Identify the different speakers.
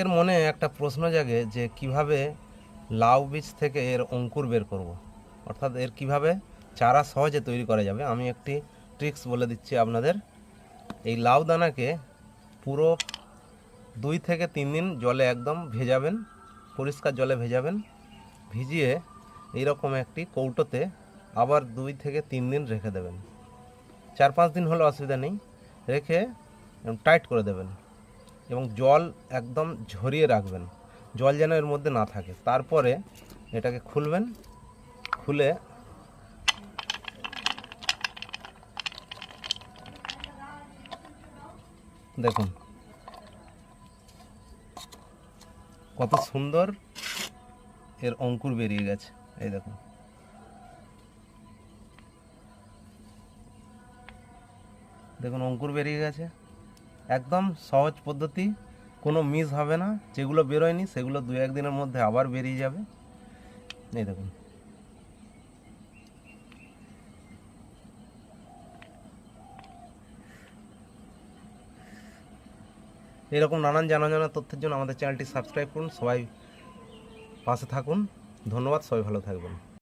Speaker 1: এর মনে একটা প্রশ্ন জাগে যে কীভাবে লাউ বীজ থেকে এর অঙ্কুর বের করব। অর্থাৎ এর কীভাবে চারা সহজে তৈরি করা যাবে। আমি একটি ট্রিক্স বলে দিচ্ছি আপনাদের। এই লাউ দানাকে পুরো দুই থেকে তিন দিন জলে একদম ভেজাবেন, পরিষ্কার জলে ভেজাবেন, ভিজিয়ে এইরকম একটি কৌটোতে আবার দুই থেকে তিন দিন রেখে দেবেন। চার পাঁচ দিন হলে অসুবিধা নেই। রেখে টাইট করে দেবেন। এবং জল একদম ঝরিয়ে রাখবেন। জল যেন এর মধ্যে না থাকে। তারপরে এটাকে খুলবেন। খুলে দেখুন। কত সুন্দর এর অঙ্কুর বেরিয়ে গেছে। এই দেখুন। দেখুন, অঙ্কুর বেরিয়ে গেছে। একদম সহজ পদ্ধতি, কোনো মিস হবে না। যেগুলো বেরোয়নি, সেগুলো দু একদিনের মধ্যে আবার বেরিয়ে যাবে। এই দেখুন। এরকম নানান জানা জানা তথ্যের জন্য আমাদের চ্যানেলটি সাবস্ক্রাইব করুন। সবাই পাশে থাকুন। ধন্যবাদ, সবাই ভালো থাকবেন।